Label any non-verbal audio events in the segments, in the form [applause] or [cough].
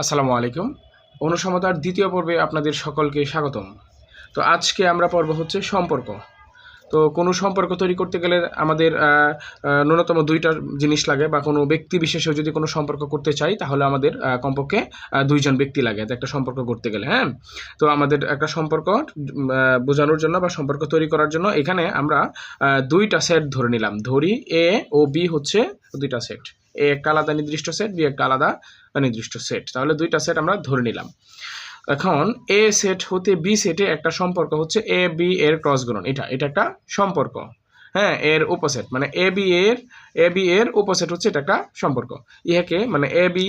আসসালামু আলাইকুম। অনুসমতার দ্বিতীয় পর্বে আপনাদের সকলকে স্বাগতম। তো আজকে আমরা পর্ব হচ্ছে সম্পর্ক। তো কোনো সম্পর্ক তৈরি করতে গেলে আমাদের ন্যূনতম দুইটা জিনিস লাগে বা কোনো ব্যক্তি বিশেষেও যদি কোনো সম্পর্ক করতে চাই, তাহলে আমাদের কমপক্ষে দুইজন ব্যক্তি লাগে একটা সম্পর্ক করতে গেলে হ্যাঁ? তো আমাদের একটা সম্পর্ক বোঝানোর জন্য বা সম্পর্ক তৈরি করার জন্য এখানে আমরা দুইটা সেট ধরে নিলাম। ধরি এ ও বি হচ্ছে দুইটা সেট। এ একটা আলাদা নির্দিষ্ট সেট বি একটা আলাদা নির্দিষ্ট সেট তাহলে দুইটা সেট আমরা ধরে নিলাম। এখন এ সেট হতে বি সেটে একটা সম্পর্ক হচ্ছে এ বি এর ক্রস গুণন। এটা এটা একটা সম্পর্ক। হ্যাঁ এর উপসেট। মানে এ বি এর এ বি এর উপসেট হচ্ছে এটা একটা সম্পর্ক। ইহাকে মানে এ বি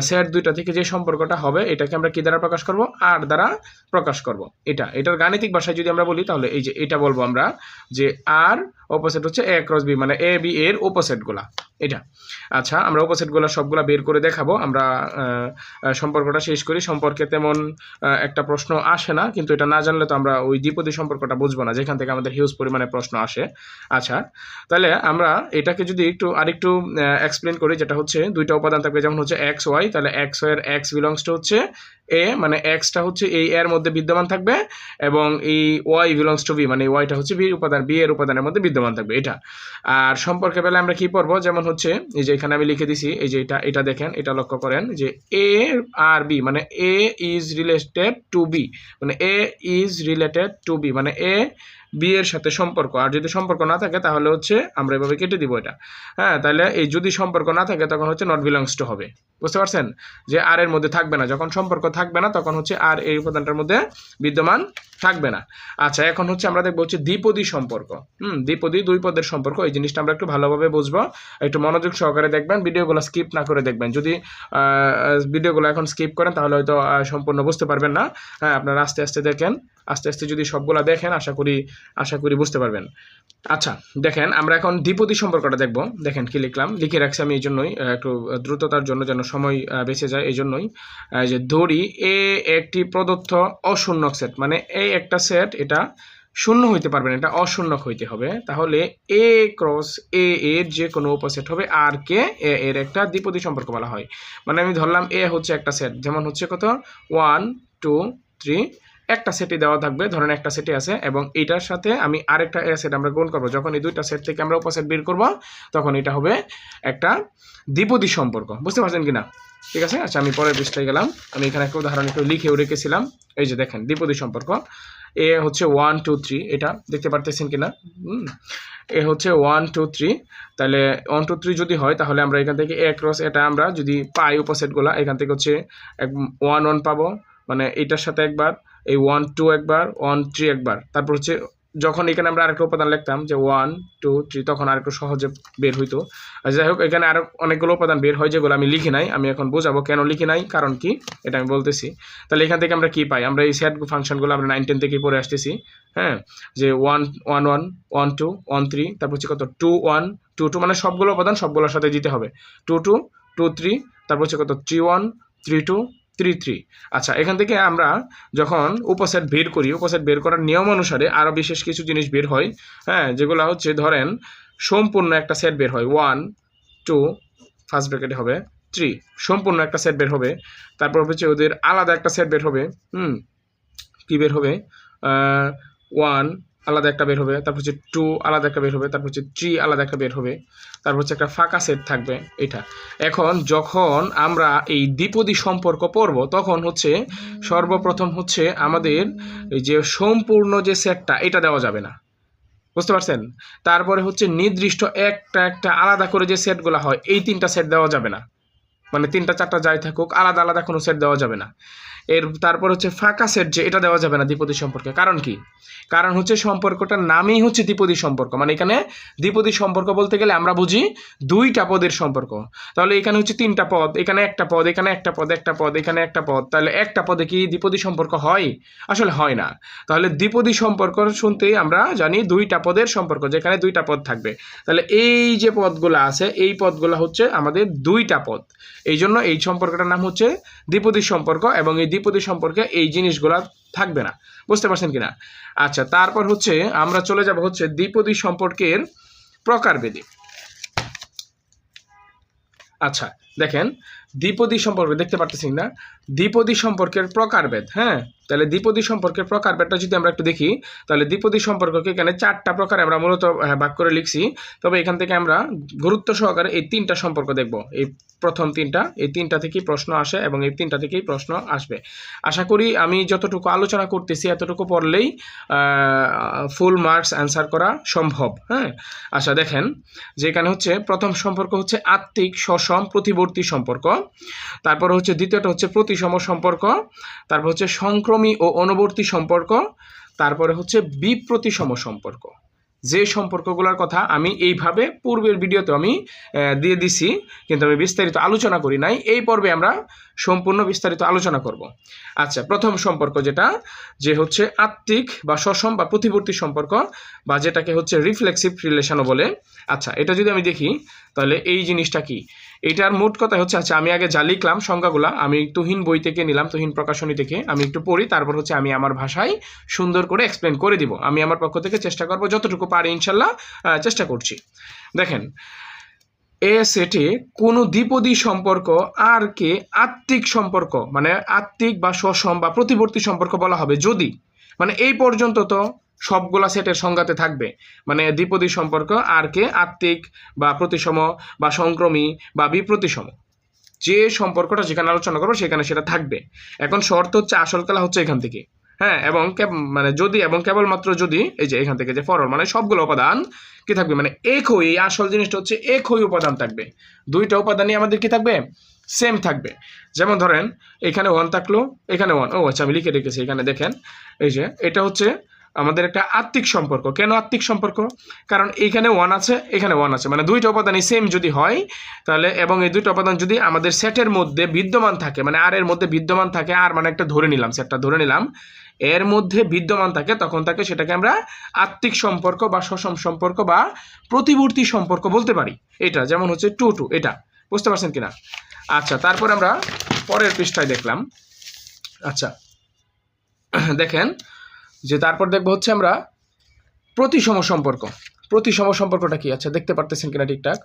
সেট দুইটা থেকে যে সম্পর্কটা হবে, এটাকে আমরা কি দ্বারা প্রকাশ করব? আর দ্বারা প্রকাশ করব। এটা, এটার গাণিতিক ভাষায় যদি আমরা বলি, তাহলে এই যে এটা বলব আমরা যে আর অপোজিট হচ্ছে এ ক্রস বি মানে এ বি এর অপোজিটগুলা এটা। আচ্ছা আমরা অপোজিটগুলো সবগুলা বের করে দেখাবো। আমরা সম্পর্কটা শেষ করি। সম্পর্কে তেমন একটা প্রশ্ন আসে না, কিন্তু এটা না জানলে তো আমরা ওই দ্বিপদী সম্পর্কটা বুঝব না, যেখান থেকে আমাদের হিউজ পরিমাণে প্রশ্ন আসে। আচ্ছা তাহলে আমরা এটাকে যদি একটু, আরেকটু এক্সপ্লেন করি, যেটা হচ্ছে দুইটা উপাদান থাকবে, যেমন হচ্ছে এক্স ওয়াই তাহলে এক্স ওয়াই এর এক্স বিলংস টু হচ্ছে এ মানে এক্সটা হচ্ছে এই এর মধ্যে বিদ্যমান থাকবে এবং এই ওয়াই বিলংস টু বি মানে ওয়াইটা হচ্ছে বি উপাদান বি এর উপাদানের মধ্যে বিদ্যমান থাকবে এটা। আর সম্পর্কে বেলা আমরা কি পড়ব? যেমন হচ্ছে, এই যে এখানে আমি লিখে দিছি, এই যে এটা এটা দেখেন, এটা লক্ষ্য করেন যে এ আর বি মানে A is related to B মানে A is related to B মানে এ বি এর সাথে সম্পর্ক। আর যদি সম্পর্ক না থাকে, তাহলে হচ্ছে আমরা এভাবে কেটে দিব এটা। হ্যাঁ তাহলে এই যদি সম্পর্ক না থাকে, তখন হচ্ছে নট বিলংস টু হবে। বুঝতে পারছেন? যে আর এর মধ্যে থাকবে না। যখন সম্পর্ক থাকবে না, তখন হচ্ছে আর এই উপাদানটার মধ্যে বিদ্যমান থাকবে না। আচ্ছা এখন হচ্ছে আমরা দেখব হচ্ছে দ্বিপদী সম্পর্ক। হুম, দ্বিপদী, দুই পদের সম্পর্ক। এই জিনিসটা আমরা একটু ভালোভাবে বুঝব। একটু মনোযোগ সহকারে দেখবেন, ভিডিওগুলো স্কিপ না করে দেখবেন। যদি ভিডিওগুলো এখন স্কিপ করেন, তাহলে হয়তো সম্পূর্ণ বুঝতে পারবেন না। হ্যাঁ আপনারা আস্তে আস্তে দেখেন। আস্তে আস্তে যদি সবগুলা দেখেন, আশা করি আশা করি বুঝতে পারবেন। আচ্ছা দেখেন, আমরা এখন দ্বিপদী সম্পর্কটা দেখব। দেখেন কি লিখলাম। লিখে রাখছি আমি এই জন্যই একটু দ্রুততার জন্য যেন সময় বেঁচে যায়, এই জন্যই। যে ধরি এ একটি প্রদত্ত অশূন্যক সেট মানে এই একটা সেট এটা শূন্য হইতে পারবে না, এটা অশূন্যক হইতে হবে। তাহলে এ ক্রস এ এর যে কোনো উপসেট হবে, আর কে এ এর একটা দ্বিপদী সম্পর্ক বলা হয়। মানে আমি ধরলাম এ হচ্ছে একটা সেট যেমন হচ্ছে কত? ওয়ান টু থ্রি একটা সেটই দেওয়া থাকবে, ধরেন একটা সেটে আছে, এবং এটার সাথে আমি আরেকটা সেট আমরা গুণ করব। যখন এই দুইটা সেট থেকে আমরা উপসেট বের করব, তখন এটা হবে একটা দ্বিপদী সম্পর্ক। বুঝতে পারছেন কিনা? ঠিক আছে? আচ্ছা আমি পরের পৃষ্ঠায় গেলাম। আমি এখানে একটা উদাহরণ একটু লিখেও রেখেছিলাম। এই যে দেখেন, দ্বিপদী সম্পর্ক। এ হচ্ছে ওয়ান টু থ্রি এটা দেখতে পারতেছেন কিনা? এ হচ্ছে ওয়ান টু থ্রি তাহলে ওয়ান টু থ্রি যদি হয়, তাহলে আমরা এখান থেকে এ ক্রস এটা আমরা যদি পাই উপসেটগুলো এখান থেকে হচ্ছে এক ওয়ান ওয়ান পাবো। মানে এটার সাথে একবার এই ওয়ান টু একবার ওয়ান থ্রি একবার। তারপর হচ্ছে যখন এখানে আমরা আরেকটা উপাদান লিখতাম যে ওয়ান টু থ্রি তখন আরেকটু সহজে বের হইতো। যাই হোক, এখানে আরও অনেকগুলো উপাদান বের হয় যেগুলো আমি লিখি নাই, আমি এখন বোঝাবো কেন লিখি নাই, কারণ কি? এটা আমি বলতেছি। তাহলে এখান থেকে আমরা কি পাই? আমরা এই সেট ফাংশনগুলো আমরা নাইন টেন থেকে পড়ে আসতেছি হ্যাঁ? যে one one one one two one three তারপর হচ্ছে কত? টু ওয়ান টু টু মানে সবগুলো উপাদান সবগুলোর সাথে দিতে হবে। টু টু টু থ্রি তারপর হচ্ছে কত? Three one three two three three. আচ্ছা এখান থেকে আমরা যখন উপসেট বের করি, উপসেট বের করার নিয়ম অনুসারে আরও বিশেষ কিছু জিনিস বের হয়। হ্যাঁ যেগুলো হচ্ছে ধরেন সম্পূর্ণ একটা সেট বের হয়। ওয়ান, টু, ফার্স্ট ব্র্যাকেটে হবে থ্রি। সম্পূর্ণ একটা সেট বের হবে। তারপর হচ্ছে ওদের আলাদা একটা সেট বের হবে। হুম, কী বের হবে? ওয়ান আলাদা একটা বের হবে, তারপর হচ্ছে টু আলাদা একটা বের হবে, তারপর হচ্ছে থ্রি আলাদা একটা বের হবে, তারপর হচ্ছে একটা ফাঁকা সেট থাকবে এটা। এখন যখন আমরা এই দ্বিপদী সম্পর্ক পড়ব, তখন হচ্ছে সর্বপ্রথম হচ্ছে আমাদের এই যে সম্পূর্ণ যে সেটটা এটা দেওয়া যাবে না। বুঝতে পারছেন? তারপরে হচ্ছে নির্দিষ্ট একটা একটা আলাদা করে যে সেটগুলো হয়, এই তিনটা সেট দেওয়া যাবে না। মানে তিনটা, চারটা যাই থাকুক, আলাদা আলাদা কোনো সেট দেওয়া যাবে না। এর, তারপর হচ্ছে ফাঁকা সেট যে, এটা দেওয়া যাবে না দ্বিপদী সম্পর্কে। কারণ কি? কারণ হচ্ছে সম্পর্কটার নামই হচ্ছে দ্বিপদী সম্পর্ক। মানে এখানে দ্বিপদী সম্পর্ক বলতে গেলে আমরা বুঝি দুইটা পদের সম্পর্ক। তাহলে এখানে হচ্ছে তিনটা পদ, এখানে একটা পদ, এখানে একটা পদ একটা পদ, এখানে একটা পদ। তাহলে একটা পদে কি দ্বিপদী সম্পর্ক হয়? আসলে হয় না। তাহলে দ্বিপদী সম্পর্ক শুনতেই আমরা জানি দুইটা পদের সম্পর্ক, যেখানে দুইটা পদ থাকবে। তাহলে এই যে পদগুলো আছে, এই পদগুলো হচ্ছে আমাদের দুইটা পদ। এই জন্য এই সম্পর্কটার নাম হচ্ছে দ্বিপদী সম্পর্ক এবং এই দ্বিপদী সম্পর্কে এই জিনিসগুলা থাকবে না। বুঝতে পারছেন কিনা? আচ্ছা তারপর হচ্ছে আমরা চলে যাব হচ্ছে দ্বিপদী সম্পর্কের প্রকারভেদে। আচ্ছা দেখেন দ্বিপদী সম্পর্ক, দেখতে পারতেছি না? দ্বিপদী সম্পর্কের প্রকারভেদ হ্যাঁ? তাহলে দ্বিপদী সম্পর্কের প্রকারভেদটা যদি আমরা একটু দেখি, তাহলে দ্বিপদী সম্পর্ককে এখানে চারটা প্রকারে আমরা মূলত ভাগ করে লিখছি। তবে এখান থেকে আমরা গুরুত্ব সহকারে এই তিনটা সম্পর্ক দেখব। এই প্রথম তিনটা, এই তিনটা থেকেই প্রশ্ন আসে এবং এই তিনটা থেকেই প্রশ্ন আসবে। আশা করি আমি যতটুকু আলোচনা করতেছি এতটুকু পড়লেই ফুল মার্কস অ্যান্সার করা সম্ভব হ্যাঁ? আচ্ছা দেখেন যে এখানে হচ্ছে প্রথম সম্পর্ক হচ্ছে আত্মিক সসম প্রতিবর্তী সম্পর্ক। তারপর হচ্ছে দ্বিতীয়টা হচ্ছে প্রতিসম সম্পর্ক, তারপর হচ্ছে সংক্রমী ও অনুবর্তী সম্পর্ক, তারপরে হচ্ছে বিপ্রতিসম সম্পর্ক। যে সম্পর্কগুলোর কথা আমি এইভাবে পূর্বের ভিডিওতে আমি দিয়ে দিছি, কিন্তু আমি বিস্তারিত আলোচনা করি নাই, এই পর্বে আমরা সম্পূর্ণ বিস্তারিত আলোচনা করব। আচ্ছা প্রথম সম্পর্ক যেটা, যে হচ্ছে আত্মিক বা সসম বা প্রতিবর্তী সম্পর্ক, বা যেটাকে হচ্ছে রিফ্লেক্সিভ রিলেশনও বলে। আচ্ছা এটা যদি আমি দেখি, তাহলে এই জিনিসটা কি? এটার মোট কথা হচ্ছে আচ্ছা আমি আগে যা লিখলাম সংজ্ঞাগুলা, আমি তুহিন বই থেকে নিলাম, তুহিন প্রকাশনী থেকে, আমি একটু পড়ি, তারপর হচ্ছে আমি আমার ভাষায় সুন্দর করে এক্সপ্লেন করে দিব। আমি আমার পক্ষ থেকে চেষ্টা করব, যতটুকু পারি ইনশাল্লাহ চেষ্টা করছি। দেখেন এ সেটে কোনো দ্বিপদী সম্পর্ক আর কে আত্মিক সম্পর্ক মানে আত্মিক বা সসম বা প্রতিবর্তী সম্পর্ক বলা হবে, যদি মানে এই পর্যন্ত তো সবগুলা সেটের সংজ্ঞাতে থাকবে। মানে দ্বিপদী সম্পর্ক আর কে আত্মিক, বা প্রতিসম, বা সংক্রমী, বা বিপ্রতিসম। যে সম্পর্কটা যেখানে আলোচনা করব, সেখানে সেটা থাকবে। এখন শর্ত হচ্ছে আসল খেলা হচ্ছে এখান থেকে। হ্যাঁ এবং মানে যদি, এবং কেবলমাত্র যদি, এই যে এখান থেকে যে ফরল মানে সবগুলো উপাদান কি থাকবে? মানে একই এই আসল জিনিসটা হচ্ছে এক হই উপাদান থাকবে। দুইটা উপাদানই আমাদের কি থাকবে? সেম থাকবে। যেমন ধরেন, এখানে ওয়ান থাকল, এখানে ওয়ান ও আচ্ছা আমি লিখে রেখেছি, এখানে দেখেন। এই যে, এটা হচ্ছে আমাদের একটা আত্মিক সম্পর্ক। কেন আত্মিক সম্পর্ক? কারণ এইখানে ওয়ান আছে, এখানে ওয়ান আছে। মানে দুইটা উপাদানই সেম যদি হয়, তাহলে এবং এই দুইটা উপাদান যদি আমাদের সেটের মধ্যে বিদ্যমান থাকে মানে আর এর মধ্যে বিদ্যমান থাকে আর মানে একটা ধরে নিলাম সেটটা ধরে নিলাম, এর মধ্যে বিদ্যমান থাকে, তখন তাকে সেটাকে আমরা আত্মিক সম্পর্ক বা সসম সম্পর্ক বা প্রতিবর্তী সম্পর্ক বলতে পারি। এটা যেমন হচ্ছে টু টু এটা। বুঝতে পারছেন কিনা? আচ্ছা তারপর আমরা পরের পৃষ্ঠায় দেখলাম। আচ্ছা [clears throat] দেখেন যে তারপর দেখব হচ্ছে আমরা প্রতিসম সম্পর্ক। প্রতিসম সম্পর্কটা কি? আচ্ছা দেখতে পারতেছেন কিনা ঠিকঠাক?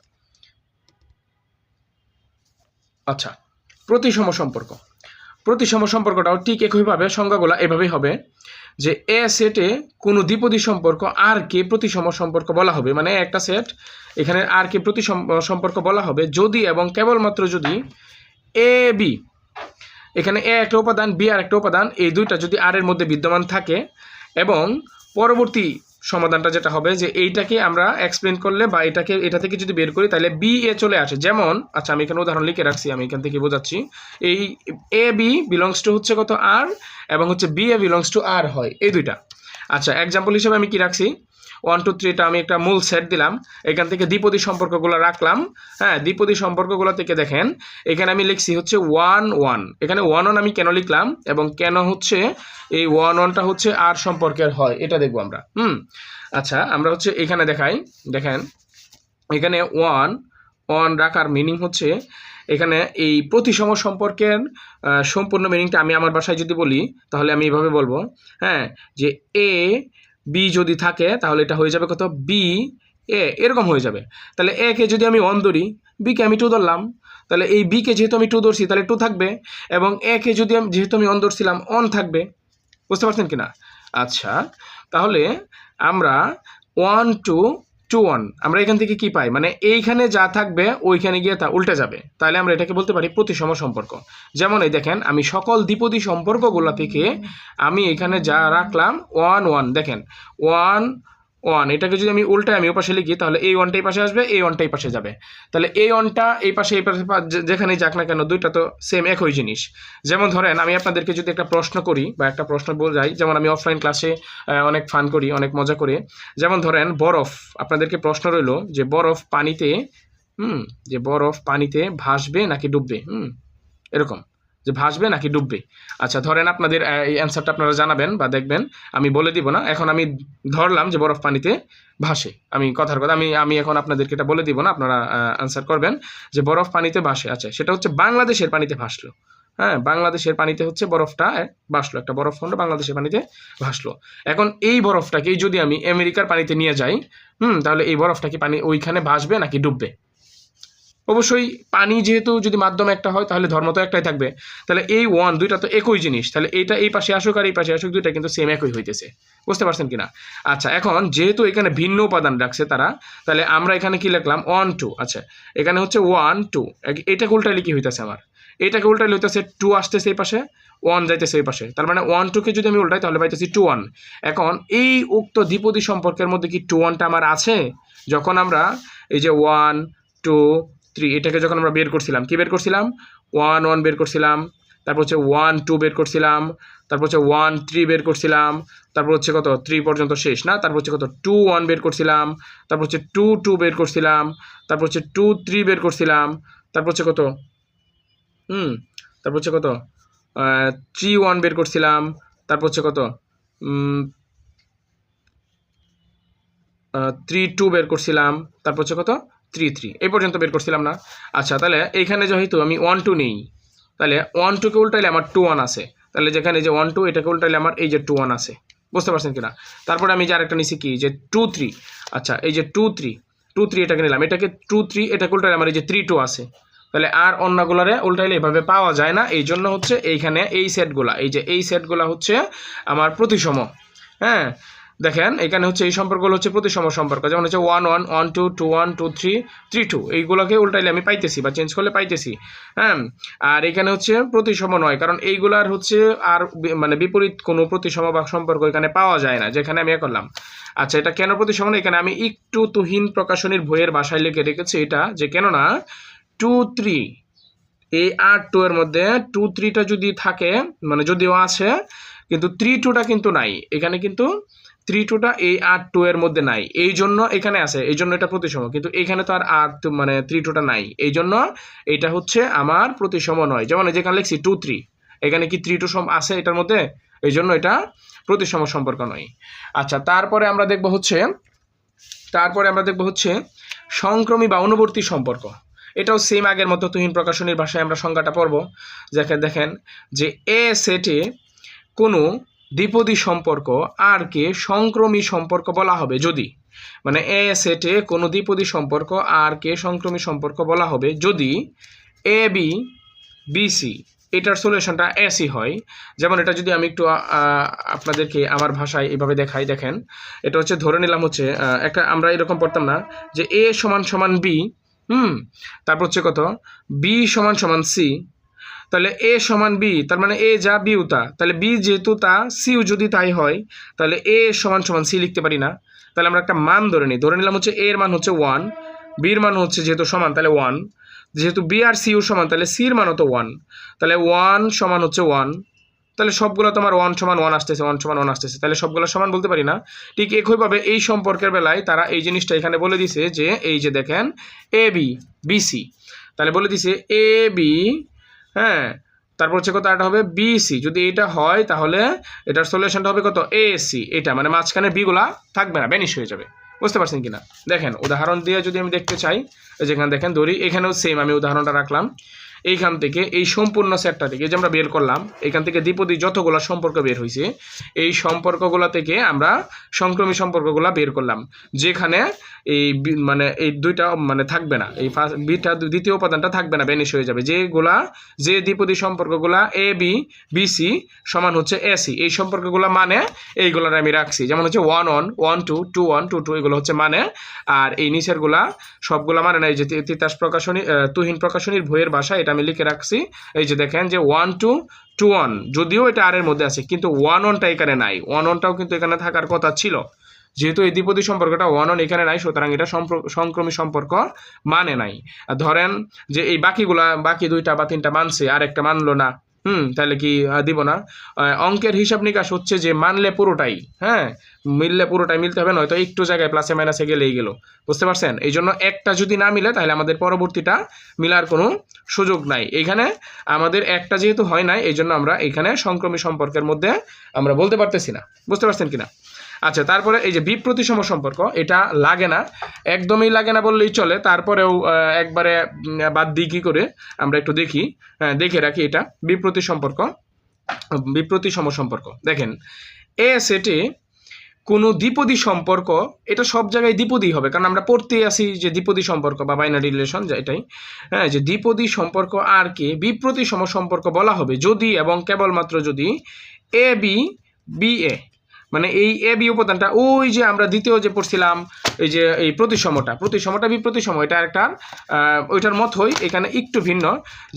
আচ্ছা প্রতিসম সম্পর্ক। প্রতিসম সম্পর্কটাও ঠিক একইভাবে সংজ্ঞাগুলো এভাবেই হবে যে এ সেটে কোনো দ্বিপদী সম্পর্ক আর কে প্রতিসম সম্পর্ক বলা হবে। মানে একটা সেট এখানে আর কে প্রতিসম সম্পর্ক বলা হবে যদি এবং কেবলমাত্র যদি এ, বি এখানে এ একটা উপাদান, বি আর একটা উপাদান, এই দুইটা যদি আর এর মধ্যে বিদ্যমান থাকে, এবং পরবর্তী সমাধানটা যেটা হবে যে এইটাকে আমরা এক্সপ্লেন করলে বা এটাকে, এটা থেকে যদি বের করি, তাহলে বি এ চলে আসে। যেমন আচ্ছা আমি এখানে উদাহরণ লিখে রাখছি, আমি এখান থেকে বোঝাচ্ছি। এই এ, বি বিলংস টু হচ্ছে কত? আর, এবং হচ্ছে B A belongs to R হয়, এই দুইটা। আচ্ছা এক্সাম্পল হিসেবে আমি কি রাখছি? ওয়ান টু থ্রিটা আমি একটা মূল সেট দিলাম। এখান থেকে দ্বিপদী সম্পর্কগুলো রাখলাম। হ্যাঁ দ্বিপদী সম্পর্কগুলো থেকে দেখেন, এখানে আমি লিখছি হচ্ছে ওয়ান ওয়ান এখানে ওয়ান ওয়ান আমি কেন লিখলাম এবং কেন হচ্ছে এই ওয়ান ওয়ানটা হচ্ছে আর সম্পর্কের হয়, এটা দেখব আমরা। হুম আচ্ছা আমরা হচ্ছে এখানে দেখাই। দেখেন, এখানে ওয়ান ওয়ান রাখার মিনিং হচ্ছে এখানে এই প্রতিসম সম্পর্কের সম্পূর্ণ মিনিংটা আমি আমার বাসায় যদি বলি, তাহলে আমি এইভাবে বলব। হ্যাঁ যে এ বি যদি থাকে, তাহলে এটা হয়ে যাবে কত? বি এ এরকম হয়ে যাবে। তাহলে এ কে যদি আমি ওয়ান ধরি বিকে আমি টু ধরলাম, তাহলে এই বিকে যেহেতু আমি টু ধরছি, তাহলে টু থাকবে। এবং এ কে যদি আমি, যেহেতু আমি অন ধরছিলাম অন থাকবে। বুঝতে পারছেন কি না আচ্ছা তাহলে আমরা ওয়ান টু টু ওয়ান আমরা এখান থেকে কি পাই? মানে এইখানে যা থাকবে, ওইখানে গিয়ে তা উল্টে যাবে। তাহলে আমরা এটাকে বলতে পারি প্রতিসম সম্পর্ক। যেমন এই দেখেন, আমি সকল দ্বিপদী সম্পর্কগুলো থেকে আমি এখানে যা রাখলাম ওয়ান ওয়ান দেখেন ওয়ান ওয়ান এটাকে যদি আমি উল্টায় আমি ওপাশে লিখি, তাহলে এই ওয়ানটা এই পাশে আসবে, এই ওয়ানটা এই পাশে যাবে। তাহলে এই ওয়ানটা এই পাশে এই পাশে যেখানেই যাক না কেন, দুইটা তো সেম একই জিনিস। যেমন ধরেন, আমি আপনাদেরকে যদি একটা প্রশ্ন করি বা একটা প্রশ্ন বোঝাই, যেমন আমি অফলাইন ক্লাসে অনেক ফান করি, অনেক মজা করে। যেমন ধরেন, বরফ, আপনাদেরকে প্রশ্ন রইল যে বরফ পানিতে, হুম, যে বরফ পানিতে ভাসবে নাকি ডুববে? হুম, এরকম। যে ভাসবে নাকি ডুববে। আচ্ছা ধরেন আপনাদের এই অ্যান্সারটা আপনারা জানাবেন বা দেখবেন, আমি বলে দিব না। এখন আমি ধরলাম যে বরফ পানিতে ভাসে। আমি কথার কথা, আমি আমি এখন আপনাদেরকে এটা বলে দিব না, আপনারা অ্যান্সার করবেন যে বরফ পানিতে ভাসে। আচ্ছা সেটা হচ্ছে বাংলাদেশের পানিতে ভাসলো। হ্যাঁ বাংলাদেশের পানিতে হচ্ছে বরফটা ভাসলো। একটা বরফ খণ্ড বাংলাদেশের পানিতে ভাসলো। এখন এই বরফটাকেই যদি আমি আমেরিকার পানিতে নিয়ে যাই, হুম, তাহলে এই বরফটা কি পানি ওইখানে ভাসবে নাকি ডুববে? অবশ্যই পানি যেহেতু যদি মাধ্যম একটা হয়, তাহলে ধর্ম তো একটাই থাকবে। তাহলে এই ওয়ান দুইটা তো একই জিনিস। তাহলে এইটা এই পাশে আসুক আর এই পাশে আসুক, দুইটা কিন্তু সেম একই হইতেছে। বুঝতে পারছেন কিনা? আচ্ছা এখন যেহেতু এখানে ভিন্ন উপাদান রাখছে তারা, তাহলে আমরা এখানে কি লিখলাম? ওয়ান টু আচ্ছা। এখানে হচ্ছে ওয়ান টু এটাকে উল্টাইলে কি হইতেছে আমার? এটাকে উল্টাইলে হইতেছে টু আসতেছে এই পাশে ওয়ান যাইতেছে এই পাশে। তার মানে ওয়ান টুকে যদি আমি উল্টাই, তাহলে পাইতেছি টু ওয়ান এখন এই উক্ত দ্বিপদী সম্পর্কের মধ্যে কি টু ওয়ানটা আমার আছে? যখন আমরা এই যে ওয়ান টু থ্রি এটাকে যখন আমরা বের করছিলাম কি বের করছিলাম ওয়ান ওয়ান বের করছিলাম তারপর হচ্ছে ওয়ান টু বের করছিলাম তারপর হচ্ছে ওয়ান থ্রি বের করছিলাম তারপর হচ্ছে কত থ্রি পর্যন্ত শেষ না তারপর হচ্ছে কত টু ওয়ান বের করছিলাম তারপর হচ্ছে টু টু বের করছিলাম তারপর হচ্ছে টু থ্রি বের করছিলাম তারপর হচ্ছে কত হুম তারপর হচ্ছে কত থ্রি ওয়ান বের করছিলাম তারপর হচ্ছে কত থ্রি টু বের করছিলাম তারপর হচ্ছে কত থ্রি থ্রি এই পর্যন্ত বের করছিলাম না। আচ্ছা তাহলে এইখানে যেহেতু আমি ওয়ান টু নেই, তাহলে ওয়ান টুকে উল্টাইলে আমার টু ওয়ান আছে। তাহলে যেখানে যে ওয়ান টু এটাকে উল্টাইলে আমার এই যে টু ওয়ান আছে। বুঝতে পারছেন কিনা? তারপরে আমি যে আরেকটা নিছি কি? যে টু থ্রি আচ্ছা এই যে টু থ্রি টু থ্রি এটাকে নিলাম। এটাকে টু থ্রি এটাকে উল্টাইলে আমার এই যে থ্রি টু আছে। তাহলে আর অন্যগুলারে উল্টাইলে এভাবে পাওয়া যায় না। এই জন্য হচ্ছে এইখানে এই সেটগুলা এই যে এই সেটগুলা হচ্ছে আমার প্রতিসম। হ্যাঁ? দেখেন, এখানে হচ্ছে এই সম্পর্কগুলো হচ্ছে প্রতিসম সম্পর্ক, যেমন হচ্ছে one one one two two one two three three two এইগুলোকে উল্টাইলে আমি পাইতেছি বা চেঞ্জ করলে পাইতেছি হ্যাঁ? আর এখানে হচ্ছে প্রতিসম নয়, কারণ এইগুলার হচ্ছে আর মানে বিপরীত কোনো প্রতিসম বা সম্পর্ক এখানে পাওয়া যায় না, যেখানে আমি এ করলাম। আচ্ছা এটা কেন প্রতিসম এখানে আমি একটু তুহিন প্রকাশনীর বইয়ের বাসায় লিখে রেখেছি এটা, যে কেননা টু থ্রি এই আর টু এর মধ্যে টু থ্রিটা যদি থাকে মানে যদিও আছে, কিন্তু থ্রি টুটা কিন্তু নাই, এখানে কিন্তু থ্রি টুটা এই আর টু এর মধ্যে নাই। এই জন্য এখানে আছে, এই জন্য এটা প্রতিসম। কিন্তু এখানে তো আর আর টু- মানে থ্রি টুটা নাই। এই জন্য এটা হচ্ছে আমার প্রতিসম নয়। যেমন যেখানে লিখছি টু থ্রি এখানে কি থ্রি টু সম আছে এটার মধ্যে? এই জন্য এটা প্রতিসম সম্পর্ক নয়। আচ্ছা তারপরে আমরা দেখব হচ্ছে, তারপরে আমরা দেখব হচ্ছে সংক্রমী বা অনুবর্তী সম্পর্ক। এটাও সেম আগের মতো তুহিন প্রকাশনীর ভাষায় আমরা সংজ্ঞাটা পড়ব। দেখেন দেখেন যে এ সেটে কোনো দ্বিপদী সম্পর্ক আর কে সংক্রমী সম্পর্ক বলা হবে যদি। মানে এ সেটে কোনো দ্বিপদী সম্পর্ক আর কে সংক্রমী সম্পর্ক বলা হবে যদি এ, বি বিসি এটার সলিউশনটা এসি হয়। যেমন এটা যদি আমি একটু আপনাদেরকে আমার ভাষায় এভাবে দেখাই, দেখেন। এটা হচ্ছে ধরে নিলাম হচ্ছে একটা আমরা এরকম পড়তাম না যে এ সমান সমান বি, হুম? তারপর হচ্ছে কত? বি সমান সমান সি তাহলে এ সমান বি, তার মানে এ যা বিও তা, তাহলে বি যেহেতু তা সিও যদি তাই হয়, তাহলে এ সমান সমান সি লিখতে পারি না। তাহলে আমরা একটা মান ধরে নিই, ধরে নিলাম হচ্ছে এর মান হচ্ছে ওয়ান, বির মান হচ্ছে যেহেতু সমান, তাহলে ওয়ান, যেহেতু বি আর সিও সমান, তাহলে সির মানও তো ওয়ান, তাহলে ওয়ান সমান হচ্ছে ওয়ান, তাহলে সবগুলো তোমার ওয়ান সমান ওয়ান আসতেছে, ওয়ান সমান ওয়ান আসতেছে, তাহলে সবগুলো সমান বলতে পারি না। ঠিক একইভাবে এই সম্পর্কের বেলায় তারা এই জিনিসটা এখানে বলে দিছে যে, এই যে দেখেন, এ বি বিসি তাহলে বলে দিছে এ বি হ্যাঁ তারপর হচ্ছে কত এটা হবে বিসি যদি এটা হয় তাহলে এটার সলিউশনটা হবে কত? এসি এটা মানে মাঝখানে বিগুলা থাকবে না ব্যানিশ হয়ে যাবে। বুঝতে পারছেন কিনা? দেখেন, উদাহরণ দিয়ে যদি আমি দেখতে চাই যেখানে দেখেন, ধরি, এখানেও সেম আমি উদাহরণটা রাখলাম। এইখান থেকে, এই সম্পূর্ণ সেটটা থেকে যে আমরা বের করলাম, এখান থেকে দ্বিপদী যতগুলো সম্পর্ক বের হয়েছে এই সম্পর্কগুলো থেকে আমরা সংক্রমী সম্পর্কগুলো বের করলাম, যেখানে এই মানে এই দুইটা মানে থাকবে না, এই ফার্স্ট বিটা, দ্বিতীয় উপাদানটা থাকবে না বেনিশ হয়ে যাবে। যেগুলা, যে দ্বিপদী সম্পর্কগুলা এ বি বিসি সমান হচ্ছে এসি এই সম্পর্কগুলো মানে এইগুলার আমি রাখছি, যেমন হচ্ছে one one one two two one two two এগুলো হচ্ছে মানে আর এই নিচেরগুলা সবগুলা মানে না, এই যে তিতাস প্রকাশনী তুহিন প্রকাশনীর বইয়ের ভাষা, এটা আমি লিখে রাখছি, এই যে দেখেন যে ওয়ান টু টু ওয়ান যদিও এটা আর এর মধ্যে আছে, কিন্তু ওয়ান ওয়ানটা এখানে নাই। ওয়ান ওয়ানটাও কিন্তু এখানে থাকার কথা ছিল। যেহেতু এই দ্বিপদী সম্পর্কটা ওয়ান ওয়ান এখানে নাই, সুতরাং এটা সংক্রমী সম্পর্ক মানে নাই। ধরেন যে এই বাকিগুলা, বাকি দুইটা বা তিনটা মানছে আর একটা মানলো না হুম, তাহলে কি দিব না। অঙ্কের হিসাব নিকাশ হচ্ছে যে মানলে পুরোটাই হ্যাঁ? মিললে পুরোটাই মিলতে হবে, নয়তো একটু জায়গায় প্লাসে মাইনাসে গেলেই গেল। বুঝতে পারছেন? এই জন্য একটা যদি না মিলে, তাহলে আমাদের পরবর্তীটা মিলার কোনো সুযোগ নাই। এখানে আমাদের একটা যেহেতু হয় নাই, এই জন্য আমরা এখানে সংক্রমী সম্পর্কের মধ্যে আমরা বলতে পারতেছি না। বুঝতে পারছেন কিনা? আচ্ছা তারপরে এই যে বিপ্রতিসম সম্পর্ক, এটা লাগে না। একদমই লাগে না বললেই চলে। তারপরেও একবারে বাদ দিই কী করে? আমরা একটু দেখি। হ্যাঁ দেখে রাখি এটা। বিপ্রতি সম্পর্ক, বিপ্রতিসম সম্পর্ক। দেখেন, এ সেটে কোনো দ্বিপদী সম্পর্ক, এটা সব জায়গায় দ্বিপদী হবে। কারণ আমরা পড়তেই আসি যে দ্বিপদী সম্পর্ক বা বাইনারি রিলেশন যা এটাই। হ্যাঁ যে দ্বিপদী সম্পর্ক আর কে বিপ্রতি সম সম্পর্ক বলা হবে। যদি এবং কেবলমাত্র যদি এ বি বি এ মানে এই এ বি উপাদানটা, ওই যে আমরা দ্বিতীয় যে পড়ছিলাম, এই যে এই প্রতিসমটা প্রতিসমটা বিপ্রতিসম, এটা একটা ওইটার মতোই, এখানে একটু ভিন্ন,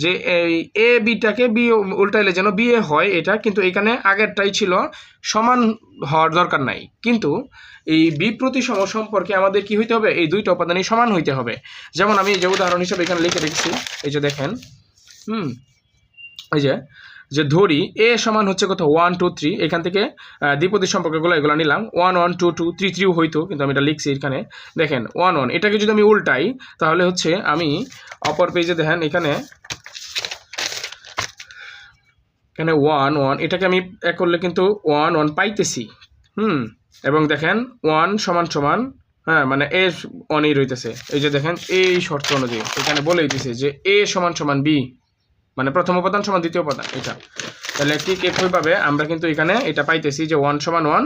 যে এই এ বিটাকে বি উল্টাইলে যেন বি এ হয় এটা, কিন্তু এখানে আগেরটাই ছিল সমান হওয়ার দরকার নাই। কিন্তু এই বিপ্রতিসম সম্পর্কে আমাদের কি হইতে হবে? এই দুইটা উপাদানই সমান হইতে হবে। যেমন আমি যে উদাহরণ হিসেবে এখানে লিখে রেখেছি, এই যে দেখেন, হুম, এই যে যে ধরি এ সমান হচ্ছে কত? ওয়ান টু থ্রি এখান থেকে দ্বিপদী সম্পর্কগুলো এগুলো নিলাম। One one two two three থ্রিও হইতো, কিন্তু আমি এটা লিখছি এখানে। দেখেন ওয়ান ওয়ান এটাকে যদি আমি উল্টাই, তাহলে হচ্ছে আমি অপর পেজে দেখেন, এখানে এখানে ওয়ান ওয়ান এটাকে আমি এক করলে কিন্তু ওয়ান ওয়ান পাইতেছি। হুম? এবং দেখেন ওয়ান সমান সমান হ্যাঁ মানে এ ওয়ানই রইতেছে। এই যে দেখেন, এই শর্ত অনুযায়ী। এখানে বলেই দিছে যে এ সমান সমান বি মানে প্রথম উপাদান সমান দ্বিতীয় উপাদান, এটা। তাহলে ঠিক একইভাবে আমরা কিন্তু এখানে এটা পাইতেছি যে ওয়ান সমান ওয়ান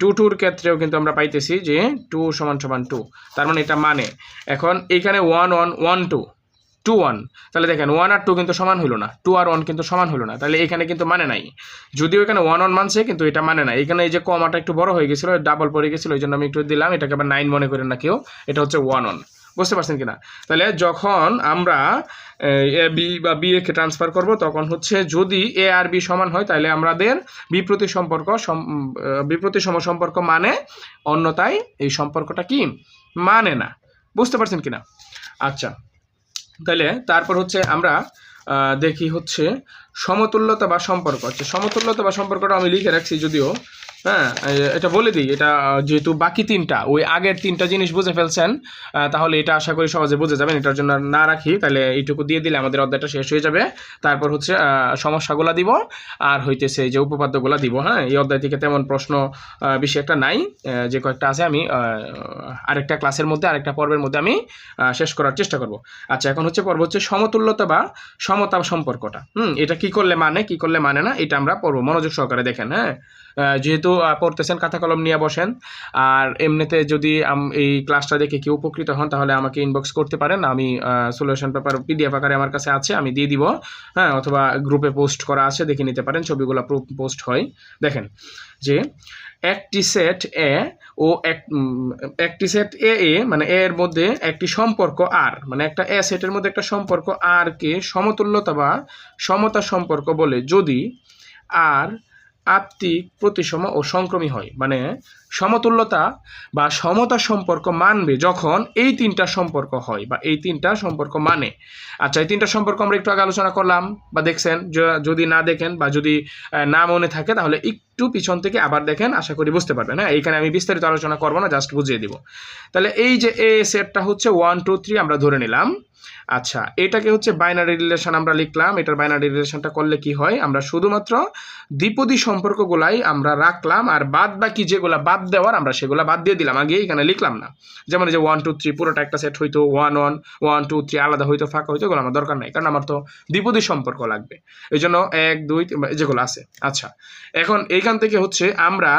টু টুর ক্ষেত্রেও কিন্তু আমরা পাইতেছি যে টু সমান সমান টু তার মানে এটা মানে। এখন এইখানে one one one two two one তাহলে দেখেন ওয়ান আর টু কিন্তু সমান হলো না টু আর ওয়ান কিন্তু সমান হলো না, তাহলে এখানে কিন্তু মানে নাই। যদিও এখানে ওয়ান ওয়ান মানছে, কিন্তু এটা মানে না। এখানে এই যে কমাটা একটু বড় হয়ে গেছিল ডাবল পড়ে গেছিল, ওই জন্য আমি একটু দিলাম, এটাকে আবার নাইন মনে করেন না কেউ, এটা হচ্ছে ওয়ান ওয়ান বুঝতে পারছেন কিনা? তাহলে যখন আমরা, এ বি বা বি একে ট্রান্সফার করব, তখন হচ্ছে যদি এ আর বি সমান হয়, তাহলে আমাদের বিপ্রতি সম্পর্ক সম- বিপ্রতি সম সম্পর্ক মানে অন্যতায় এই সম্পর্কটা কি? মানে না। বুঝতে পারছেন কিনা? আচ্ছা। তাহলে তারপর হচ্ছে আমরা দেখি হচ্ছে সমতুল্যতা বা সম্পর্ক। হচ্ছে সমতুল্যতা বা সম্পর্কটা আমি লিখে রাখছি যদিও। হ্যাঁ এটা বলে দিই, এটা যেহেতু বাকি তিনটা, ওই আগের তিনটা জিনিস বুঝে ফেলছেন তাহলে এটা আশা করি সহজে বুঝে যাবেন, এটার জন্য না রাখি, তাহলে এইটুকু দিয়ে দিলে আমাদের অধ্যায়টা শেষ হয়ে যাবে। তারপর হচ্ছে সমস্যাগুলা দিব, আর হইতেছে যে উপপাদ্যগুলা দিব হ্যাঁ এই অধ্যায় থেকে তেমন প্রশ্ন বেশি একটা নাই যে কয়েকটা আছে আমি আরেকটা ক্লাসের মধ্যে, আরেকটা পর্বের মধ্যে আমি শেষ করার চেষ্টা করব। আচ্ছা এখন হচ্ছে পর্ব হচ্ছে সমতুল্যতা বা সমতা সম্পর্কটা, হুম, এটা কি করলে মানে কি করলে মানে না, এটা আমরা পর্ব মনোযোগ সহকারে দেখেন হ্যাঁ। যেহেতু পড়তেছেন খাতা কলম নিয়ে বসেন, আর এমনিতে যদি এই ক্লাসটা দেখে কেউ উপকৃত হন, তাহলে আমাকে ইনবক্স করতে পারেন, আমি সলিউশন পেপার পিডিএফ আকারে আমার কাছে আছে, আমি দিয়ে দিব হ্যাঁ অথবা গ্রুপে পোস্ট করা আছে, দেখে নিতে পারেন, ছবিগুলো পোস্ট হয়। দেখেন, যে একটি সেট এ ও এক একটি সেট এ এ মানে এ এর মধ্যে একটি সম্পর্ক আর মানে একটা এ সেটের মধ্যে একটা সম্পর্ক আর কে সমতুল্যতা বা সমতা সম্পর্ক বলে, যদি আর আত্মিক প্রতিসম ও সংক্রমী হয়। মানে সমতুল্যতা বা সমতা সম্পর্ক মানবে যখন এই তিনটা সম্পর্ক হয় বা এই তিনটা সম্পর্ক মানে। আচ্ছা এই তিনটা সম্পর্ক আমরা একটু আগে আলোচনা করলাম বা দেখছেন যদি না দেখেন বা যদি না মনে থাকে তাহলে একটু পিছন থেকে আবার দেখেন, আশা করি বুঝতে পারবেন। হ্যাঁ এইখানে আমি বিস্তারিত আলোচনা করব না, জাস্ট বুঝিয়ে দিব। তাহলে এই যে এ সেটটা হচ্ছে ওয়ান টু থ্রি আমরা ধরে নিলাম। আচ্ছা এটাকে হচ্ছে বাইনারি রিলেশন আমরা লিখলাম। এটার বাইনারি রিলেশনটা করলে কি হয়? আমরা শুধুমাত্র দ্বিপদী সম্পর্কগুলাই আমরা রাখলাম আর বাদ বাকি যেগুলা বাদ দেওয়ার আমরা সেগুলা বাদ দিয়ে দিলাম। আগে এখানে লিখলাম না। যেমন যে ওয়ান টু থ্রি পুরোটা একটা সেট হইতো one one one two three আলাদা হইতো, ফাঁকা হইতো, এগুলো আমার দরকার নাই। কারণ আমার তো দ্বিপদী সম্পর্ক লাগবে। এই জন্য এক, দুই যেগুলো আছে। আচ্ছা এখন এইখান থেকে হচ্ছে আমরা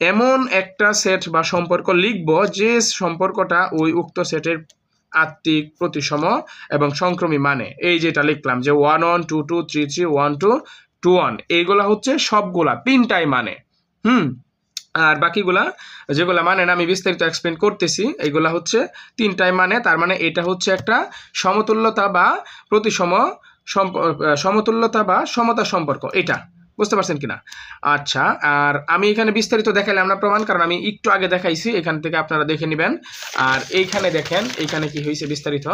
এমন একটা সেট বা সম্পর্ক লিখব যে সম্পর্কটা ওই উক্ত সেটের আত্মিক প্রতিসম এবং সংক্রমী মানে। এই যেটা লিখলাম যে one one two two three three one two two one এইগুলা হচ্ছে সবগুলা, তিনটাই মানে। হুম? আর বাকিগুলা, যেগুলা মানে না, আমি বিস্তারিত এক্সপ্লেন করতেছি, এইগুলা হচ্ছে তিনটাই মানে তার মানে এটা হচ্ছে একটা সমতুল্যতা বা প্রতিসম সমতুল্যতা বা সমতা সম্পর্ক, এটা। বুঝতে পারছেন কিনা? আচ্ছা আর আমি এখানে বিস্তারিত দেখাইলাম না প্রমাণ, কারণ আমি একটু আগে দেখাইছি, এখান থেকে আপনারা দেখে নেবেন। আর এইখানে দেখেন, এইখানে কি হয়েছে বিস্তারিত?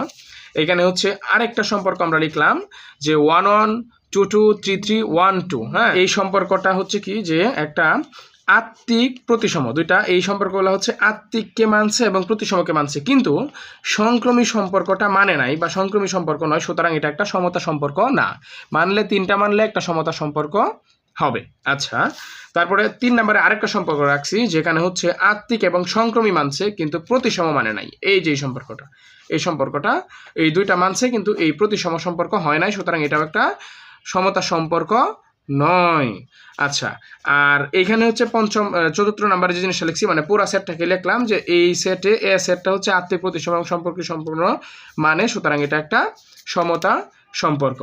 এখানে হচ্ছে আরেকটা সম্পর্ক আমরা লিখলাম, যে one one two two three three one two হ্যাঁ? এই সম্পর্কটা হচ্ছে কি, যে একটা আত্মিক প্রতিসম, দুইটা, এই সম্পর্কগুলো হচ্ছে আত্মিককে মানছে এবং প্রতিসমকে মানছে। কিন্তু সংক্রমী সম্পর্কটা মানে নাই, বা সংক্রমী সম্পর্ক নয়, সুতরাং এটা একটা সমতা সম্পর্ক না। মানলে তিনটা, মানলে একটা সমতা সম্পর্ক হবে। আচ্ছা তারপরে তিন নম্বরে আরেকটা সম্পর্ক রাখছি, যেখানে হচ্ছে আত্মিক এবং সংক্রমী মানছে, কিন্তু প্রতিসম মানে নাই। এই যে সম্পর্কটা, এই সম্পর্কটা, এই দুইটা মানছে, কিন্তু এই প্রতিসম সম্পর্ক হয় নাই, সুতরাং এটাও একটা সমতা সম্পর্ক নয়। আচ্ছা আর এইখানে হচ্ছে পঞ্চম চতুর্থ নাম্বারে যে জিনিসটা লিখছি মানে পুরা সেটটাকে লিখলাম যে এই সেটে এ সেটটা হচ্ছে আত্মীয় প্রতিসম সম্পর্ক সম্পূর্ণ মানে সুতরাং এটা একটা সমতা সম্পর্ক।